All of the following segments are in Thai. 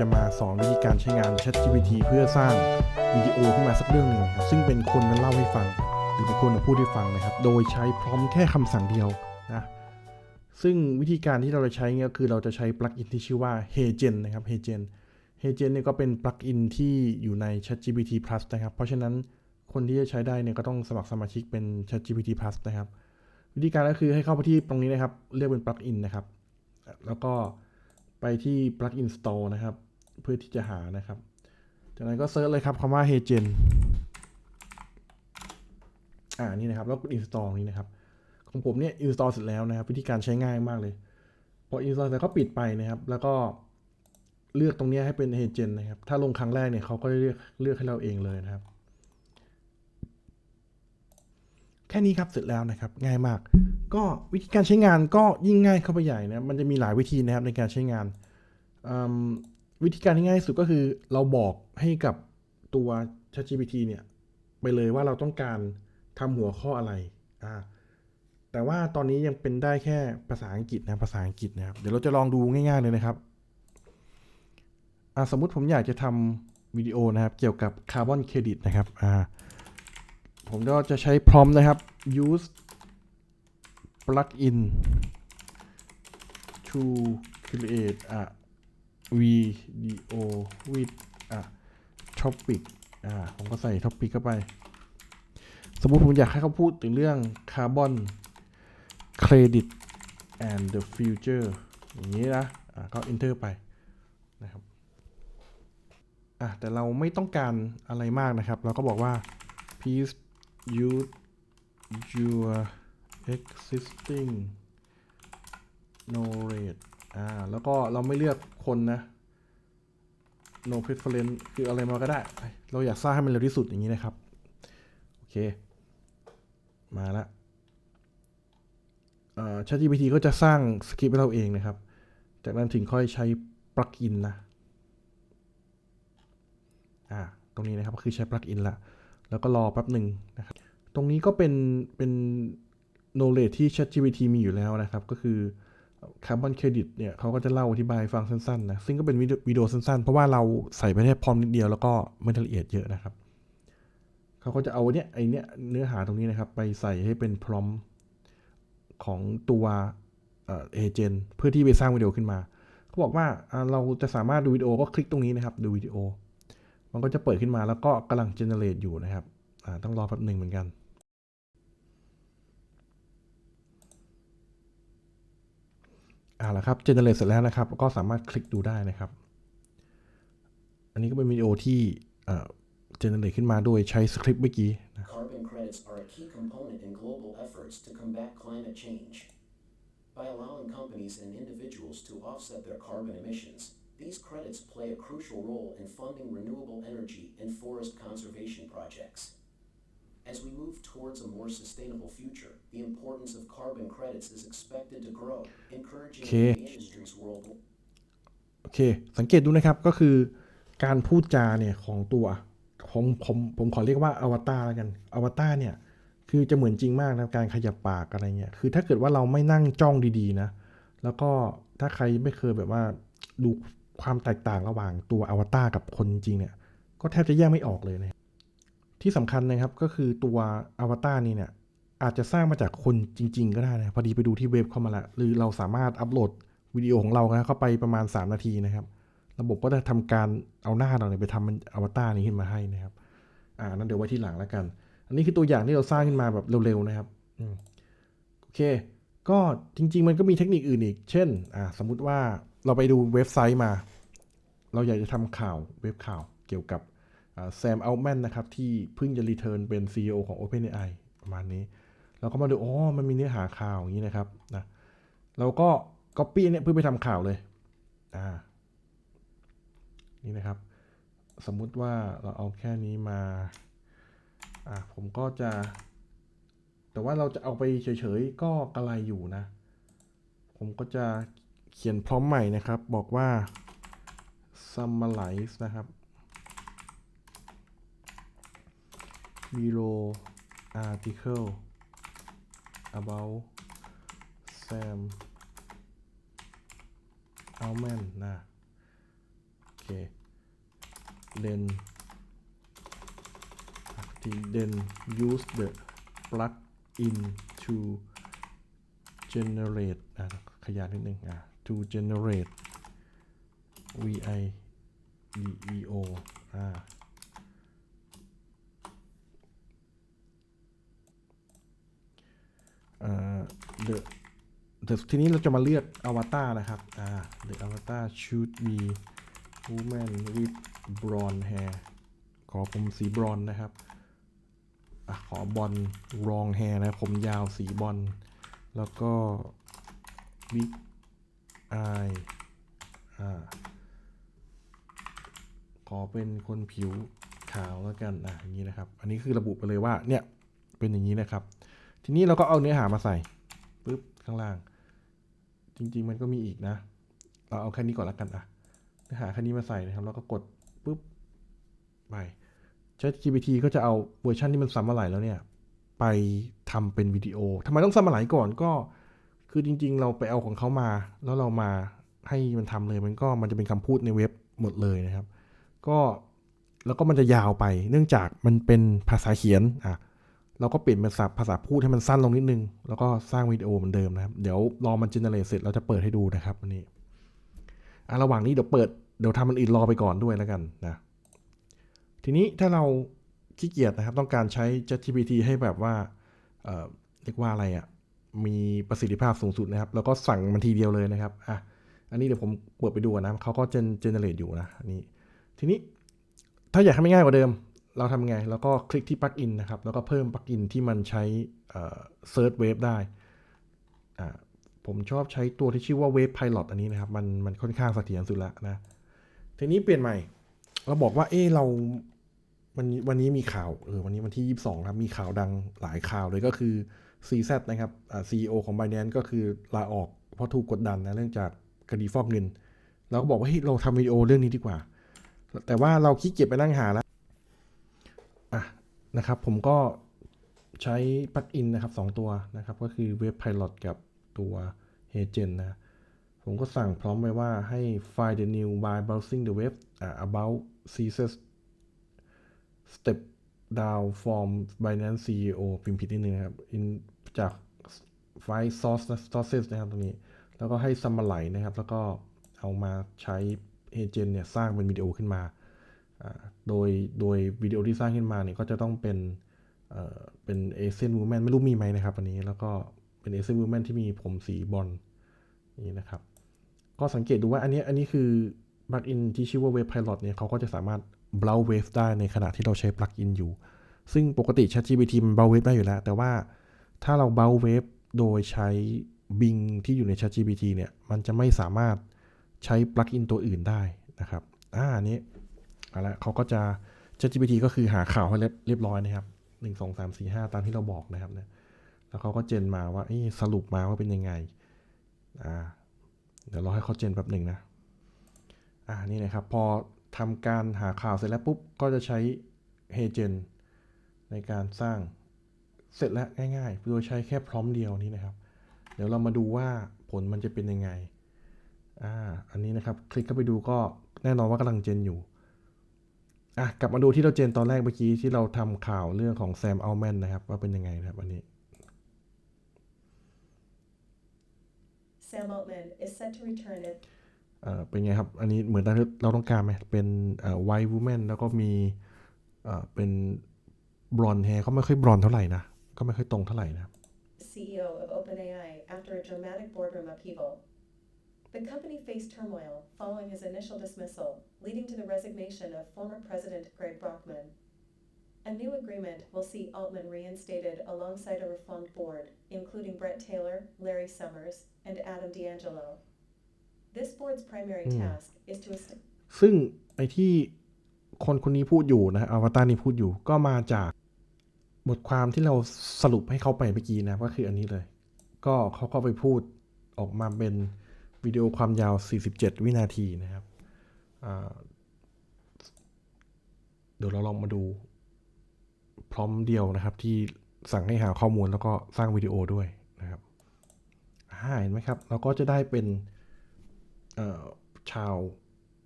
จะมาสอนวิธีการใช้งาน ChatGPT เพื่อสร้างวิดีโอขึ้นมาสักเรื่องหนึ่งครับซึ่งเป็นคนมาเล่าให้ฟัง หรือเป็นคนมาพูดให้ฟังนะครับ โดยใช้พร้อมแค่คำสั่งเดียวนะซึ่งวิธีการที่เราจะใช้เนี่ยก็คือเราจะใช้ปลั๊กอินที่ชื่อว่า HeyGen นะครับ HeyGen HeyGen เนี่ยก็เป็นปลั๊กอินที่อยู่ใน ChatGPT Plus นะครับ เพราะฉะนั้นคนที่จะใช้ได้เนี่ยก็ต้องสมัครสมาชิกเป็น ChatGPT Plus นะครับ วิธีการก็คือให้เข้าไปที่ตรงนี้นะครับเรียกเป็นปลั๊กอินนะครับ แล้วก็ไปที่ plugin store นะครับ เพื่อที่จะหานะครับ จากนั้นก็เซิร์ชเลยครับคำว่า HeyGen อ่านี่นะครับ แล้วกด install นี้นะครับ ของผมเนี่ย install เสร็จแล้วนะครับ วิธีการใช้ง่ายมากเลย พอ install เสร็จก็ปิดไปนะครับ แล้วก็เลือกตรงนี้ให้เป็น HeyGen นะครับ ถ้าลงครั้งแรกเนี่ยเขาก็จะเลือกเลือกให้เราเองเลยนะครับ แค่นี้ครับเสร็จแล้วนะครับ ง่ายมาก ก็วิธีการใช้งานก็ยิ่งง่ายเข้าไปใหญ่นะมันจะมีหลายวิธีนะครับในการใช้งาน วิธีการที่ง่ายสุดก็คือเราบอกให้กับตัว ChatGPT เนี่ยไปเลยว่าเราต้องการทำหัวข้ออะไรอ่าแต่ว่าตอนนี้ยังเป็นได้แค่ภาษาอังกฤษนะภาษาอังกฤษนะครับ เดี๋ยวเราจะลองดูง่ายๆเลยนะครับอ่าสมมุติผมอยากจะทำวิดีโอนะครับ เกี่ยวกับคาร์บอนเครดิตนะครับอ่าผมก็จะใช้พร้อมนะครับ use plugin to create a video with a topic อ่าผมก็ใส่ topic เข้าไป สมมุติผมอยากให้เขาพูดถึงเรื่อง carbon credit and the future อย่างนี้นะอ่าก็ enter ไปนะครับอะแต่เราไม่ต้องการอะไรมากนะครับ เราก็บอกว่า please use your existing knowledge อ่า แล้วก็เราไม่เลือกคนนะ no preference คืออะไรมาก็ได้ เราอยากสร้างให้มันเร็วที่สุดอย่างนี้นะครับ โอเค มาละอ่อ ChatGPT ก็จะสร้างสคริปต์ให้เราเองนะครับ จากนั้นถึงค่อยใช้ปลั๊กอินนะ อ่า ตรงนี้นะครับก็คือใช้ปลั๊กอินละ แล้วก็รอแป๊บหนึ่งนะครับ ตรงนี้ก็เป็นเป็น knowledge ที่ ChatGPT มีอยู่แล้วนะครับ ก็คือ Carbon Credit เนี่ยเขาก็จะเล่าอธิบายฟังสั้นๆนะซึ่งก็เป็นวิดีโอสั้นๆ เพราะว่าเราใส่ไปแค่พร้อมนิดเดียวแล้วก็ไม่ได้ละเอียดเยอะนะครับ เขาก็จะเอาเนี่ยไอเนี้ยเนื้อหาตรงนี้นะครับ ไปใส่ให้เป็นพร้อมของตัวเอเจนเพื่อที่ไปสร้างวิดีโอขึ้นมา เขาบอกว่าเราจะสามารถดูวิดีโอก็คลิกตรงนี้นะครับ ดูวิดีโอ มันก็จะเปิดขึ้นมาแล้วก็กำลังเจเนเรตอยู่นะครับต้องรอแป๊บหนึ่งเหมือนกัน อ่าแล้วครับเจเนเรตเสร็จแล้วนะครับ ก็สามารถคลิกดูได้นะครับ อันนี้ก็เป็นวิดีโอที่เจเนเรตขึ้นมาโดยใช้สคริปต์เมื่อกี้นะ Carbon credits are a key component in global efforts to combat climate change. By allowing companies and individuals to offset their carbon emissions, these credits play a crucial role in funding renewable energy and forest conservation projects. As we move towards a more sustainable future, the importance of carbon credits is expected to grow, encouraging Okay. the industries worldwide. โอเค สังเกตดูนะครับ ก็คือการพูดจาเนี่ยของตัว ผมผมผมขอเรียกว่าอวตารแล้วกัน อวตารเนี่ย คือจะเหมือนจริงมากนะการขยับปากอะไรเงี้ย คือถ้าเกิดว่าเราไม่นั่งจ้องดีๆนะ แล้วก็ถ้าใครไม่เคยแบบว่าดูความแตกต่างระหว่างตัวอวตารกับคนจริงๆเนี่ย ก็แทบจะแยกไม่ออกเลยนะ ที่สำคัญนะครับก็คือตัวอวตารนี่เนี่ยอาจจะสร้างมาจากคนจริง ๆ ก็ได้นะพอดีไปดูที่เว็บเข้ามาละหรือเราสามารถอัปโหลดวิดีโอของเรานะเข้าไปประมาณ 3 นาทีนะครับ ระบบก็จะทำการเอาหน้าเราเนี่ยไปทำมันอวตารนี้ขึ้นมาให้นะครับ อ่านั้นเดี๋ยวไว้ที่หลังแล้วกัน อันนี้คือตัวอย่างที่เราสร้างขึ้นมาแบบเร็วๆนะครับอโอเค ก็จริง ๆ มันก็มีเทคนิคอื่นอีก เช่นอ่าสมมุติว่าเราไปดูเว็บไซต์มา เราอยากจะทำข่าวเว็บข่าวเกี่ยวกับ แซมอัลแมนนะครับ ที่เพิ่งจะรีเทิร์นเป็น CEO ของ OpenAI ประมาณนี้เราก็มาดูอ๋อมันมีเนื้อหาข่าวอย่างนี้นะครับนะเราก็ Copy เนี่ยเพื่อไปทำข่าวเลยอ่านี่นะครับ สมมุติว่าเราเอาแค่นี้มาอ่าผมก็จะ แต่ว่าเราจะเอาไปเฉยๆ ก็กระไรอยู่นะ ผมก็จะเขียนพร้อมใหม่นะครับ บอกว่า summarize นะครับ below article about Sam Altman นะ โอเค then then use the plug in to generate อะขยายนิดนึงอะ to generate video อ่า เอ่อ the the ทีนี้เราจะมาเลือกอวตารนะครับอ่า the avatar should be woman with blonde hair ขอผมสีบรอนนะครับอะขอบอลรองแฮร์นะ ผมยาวสีบอลแล้วก็ big eye อ่าขอเป็นคนผิวขาวแล้วกันอะอย่างนี้นะครับ อันนี้คือระบุไปเลยว่าเนี่ยเป็นอย่างนี้นะครับ ทีนี้เราก็เอาเนื้อหามาใส่ ปุ๊บข้างล่าง จริง ๆ มันก็มีอีกนะ เราเอาแค่นี้ก่อนละกันอะเหาแค่นี้มาใส่นะครับ แล้วก็กดปุ๊บไป ChatGPT ก็จะเอาเวอร์ชันที่มันซ้ำมาหลายแล้วเนี่ย ไปทำเป็นวิดีโอทำไมต้องซ้ำมาหลายก่อนก็คือจริง ๆ เราไปเอาของเขามา แล้วเรามาให้มันทำเลยมันก็มันจะเป็นคำพูดในเว็บหมดเลยนะครับ ก็แล้วก็มันจะยาวไป เนื่องจากมันเป็นภาษาเขียนอะ เราก็เปลี่ยนเป็นภาษาพูดให้มันสั้นลงนิดนึง แล้วก็สร้างวิดีโอเหมือนเดิมนะครับ เดี๋ยวรอมันเจเนเรตเสร็จเราจะเปิดให้ดูนะครับวันนี้อะระหว่างนี้เดี๋ยวเปิดเดี๋ยวทำมันอื่นรอไปก่อนด้วยแล้วกันนะทีนี้ถ้าเราขี้เกียจนะครับ ต้องการใช้ ChatGPT ให้แบบว่าเอ่อเรียกว่าอะไรอะ่ะมีประสิทธิภาพสูงสุดนะครับ แล้วก็สั่งมันทีเดียวเลยนะครับอะอันนี้เดี๋ยวผมเปิดไปดูนะเขาก็เจนเจเนเรตอยู่นะนนี้ทีนี้ถ้าอยากให้มันง่ายกว่าเดิม เราทำไง แล้วก็คลิกที่ปลั๊กอินนะครับ แล้วก็เพิ่มปลั๊กอินที่มันใช้เซิร์ชเวฟได้ ผมชอบใช้ตัวที่ชื่อว่า Wave Pilot อันนี้นะครับ มันมันค่อนข้างเสถียรสุดละนะ ทีนี้เปลี่ยนใหม่ เราบอกว่า เออเราวันนี้วันนี้มีข่าว เออ วันนี้วันที่ 22 ครับ มีข่าวดังหลายข่าวเลยก็คือ CZ นะครับอ่า CEO ของ Binance ก็คือลาออกเพราะถูกกดดันนะเรื่องจากคดีฟอกเงิน เราก็บอกว่าเฮ้ยเราทำวิดีโอเรื่องนี้ดีกว่า แต่ว่าเราขี้เกียจไปนั่งหาแล้ว นะครับ ผมก็ใช้ปลั๊กอินนะครับสองตัวนะครับ ก็คือ Web Pilot กับตัว h e g e n นะ ผมก็สั่งพร้อมไว้ว่าให้ find the new by browsing the web อ่า about CSS step down from Binance CEO พิมพ์ผิดนิดนึงนะครับ in จากไฟล์ source นะ sources นะครับตรงนี้ แล้วก็ให้ s u m m a r i นะครับ แล้วก็เอามาใช้ a g e n t เนี่ย สร้างเป็นวิดีโอขึ้นมา โดยโดยวิดีโอที่สร้างขึ้นมาเนี่ยก็จะต้องเป็นเอ่อเป็น Asian Woman ไม่รู้มีไหมนะครับอันนี้แล้วก็เป็น Asian Woman ที่มีผมสีบอลนี่นะครับ ก็สังเกตดูว่าอันนี้อันนี้คือปลั๊กอินที่ชื่อว่า Wave Pilot เนี่ยเขาก็จะสามารถ browse wave ได้ในขณะที่เราใช้ปลั๊กอินอยู่ ซึ่งปกติ ChatGPT มัน browse wave ได้อยู่แล้ว แต่ว่าถ้าเรา browse wave โดยใช้ Bing ที่อยู่ใน ChatGPT เนี่ยมันจะไม่สามารถใช้ปลั๊กอินตัวอื่นได้นะครับอ่าอันนี้ เอาละเขาก็จะ ChatGPT ก็คือหาข่าวให้เรียบร้อยนะครับหนึ่งสองสามสี่ห้าตามที่เราบอกนะครับเนี่ยแล้วเขาก็เจนมาว่าสรุปมาว่าเป็นยังไงอ่าเดี๋ยวเราให้เขาเจนแป๊บหนึ่งนะอ่านี่นะครับ พอทำการหาข่าวเสร็จแล้วปุ๊บ ก็จะใช้ h e g e n ในการสร้างเสร็จแล้วง่ายๆ โดยใช้แค่พร้อมเดียวนี้นะครับ เดี๋ยวเรามาดูว่าผลมันจะเป็นยังไงอ่าอันนี้นะครับ คลิกเข้าไปดูก็แน่นอนว่ากำลังเจนอยู่ อะกลับมาดูที่เราเจนตอนแรกเมื่อกี้ที่เราทำข่าวเรื่องของแซมอัลแมนนะครับ ว่าเป็นยังไงนะครับอันนี้ Sam Altman is set to return at เอ่อเป็นไงครับ อันนี้เหมือนที่เราต้องการไหมเป็นเอ่อ white woman แล้วก็มีเอ่อเป็นบลอนแฮร์ก็ไม่ค่อยบลอนเท่าไหร่นะ ก็ไม่ค่อยตรงเท่าไหร่นะ CEO of OpenAI after a dramatic boardroom upheaval. The company faced turmoil following his initial dismissal, leading to the resignation of former President Greg Brockman. A new agreement will see Altman reinstated alongside a reformed board, including Brett Taylor, Larry Summers, and Adam D'Angelo. This board's primary task is to est- ซึ่งไอ้ที่คนคนนี้พูดอยู่นะอวตารนี้พูดอยู่ ก็มาจากบทความที่เราสรุปให้เขาไปเมื่อกี้นะ ก็คืออันนี้เลย ก็เขาก็ไปพูดออกมาเป็น วิดีโอความยาว 47 วินาทีนะครับ เดี๋ยวเราลองมาดู พร้อมเดียวนะครับ ที่สั่งให้หาข้อมูลแล้วก็สร้างวิดีโอด้วยนะครับเห็นไหมครับ เราก็จะได้เป็นชาว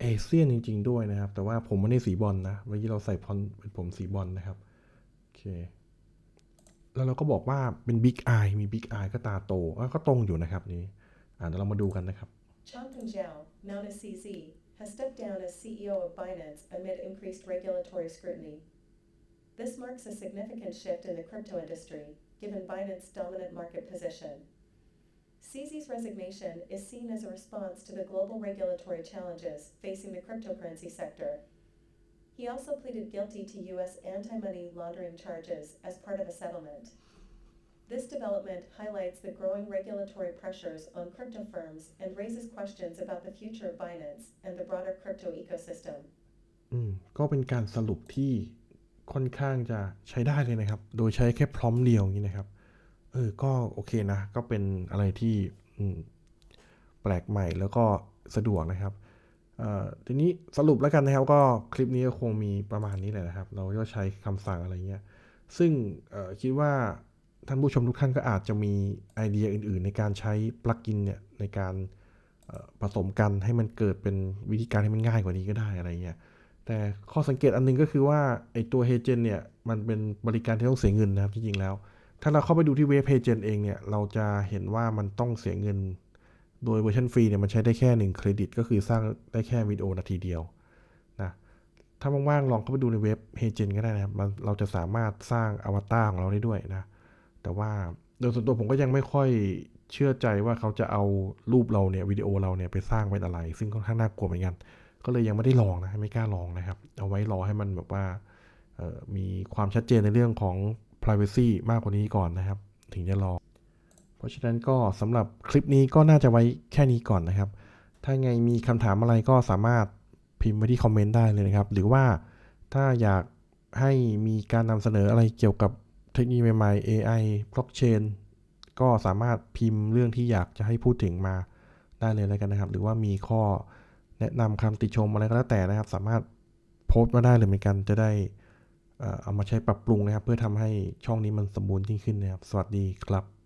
เอเชียนจริง ๆ ด้วยนะครับ แต่ว่าผมไม่ได้สีบอลนะเมื่อกี้เราใส่พอนเป็นผมสีบอลนะครับโอเคแล้วเราก็บอกว่าเป็นบิ๊กไอมีบิ๊กไอก็ตาโตก็ตรงอยู่นะครับนี่อ่า เดี๋ยวเรามาดูกันนะครับ Changpeng Zhao, known as CZ, has stepped down as CEO of Binance amid increased regulatory scrutiny. This marks a significant shift in the crypto industry, given Binance's dominant market position. CZ's resignation is seen as a response to the global regulatory challenges facing the cryptocurrency sector. He also pleaded guilty to U.S. anti money laundering charges as part of a settlement. This development highlights the growing regulatory pressures on crypto firms and raises questions about the future of Binance and the broader crypto ecosystem. อืมก็เป็นการสรุปที่ค่อนข้างจะใช้ได้เลยนะครับ โดยใช้แค่พร้อมเดียวนี้นะครับ เออ ก็โอเคนะ ก็เป็นอะไรที่อืมแปลกใหม่แล้วก็สะดวกนะครับเอ่อทีนี้สรุปแล้วกันนะครับ ก็คลิปนี้ก็คงมีประมาณนี้แหละนะครับ เราก็ใช้คำสั่งอะไรเงี้ย ซึ่งเอ่อคิดว่า ท่านผู้ชมทุกท่านก็อาจจะมีไอเดียอื่น ๆ ในการใช้ปลั๊กอินเนี่ยในการผสมกันให้มันเกิดเป็นวิธีการให้มันง่ายกว่านี้ก็ได้อะไรเงี้ยแต่ข้อสังเกตอันหนึงก็คือว่าไอตัวเฮเจนเนี่ยมันเป็นบริการที่ต้องเสียเงินนะครับจริงๆแล้ว ถ้าเราเข้าไปดูที่เว็บเฮเจนเองเนี่ยเราจะเห็นว่ามันต้องเสียเงิน โดยเวอร์ชันฟรีเนี่ยมันใช้ได้แค่1เครดิตก็คือสร้างได้แค่วิดีโอนาทีเดียวนะถ้าว่างๆลองเข้าไปดูในเว็บเฮเจนก็ได้นะครับเราจะสามารถสร้างอวตารของเราได้ด้วยนะ แต่ว่าโดยส่วนตัวผมก็ยังไม่ค่อยเชื่อใจว่าเขาจะเอารูปเราเนี่ยวิดีโอเราเนี่ยไปสร้างเป็นอะไร ซึ่งค่อนข้างน่ากลัวเหมือนกัน ก็เลยยังไม่ได้ลองนะไม่กล้าลองนะครับ เอาไว้รอให้มันแบบว่ามีความชัดเจนในเรื่องของ privacy มากกว่านี้ก่อนนะครับ ถึงจะลอง เพราะฉะนั้นก็สำหรับคลิปนี้ก็น่าจะไว้แค่นี้ก่อนนะครับ ถ้าไงมีคำถามอะไรก็สามารถพิมพ์ไว้ที่คอมเมนต์ได้เลยนะครับ หรือว่าถ้าอยากให้มีการนำเสนออะไรเกี่ยวกับ เทคโนโลยีใหม่ๆ AI blockchain ก็สามารถพิมพ์เรื่องที่อยากจะให้พูดถึงมาได้เลยแล้วกันนะครับ หรือว่ามีข้อแนะนำคำติชมอะไรก็แล้วแต่นะครับ สามารถโพสต์มาได้เลยเหมือนกันจะได้เอ่อเอามาใช้ปรับปรุงนะครับ เพื่อทำให้ช่องนี้มันสมบูรณ์ยิ่งขึ้นนะครับ สวัสดีครับ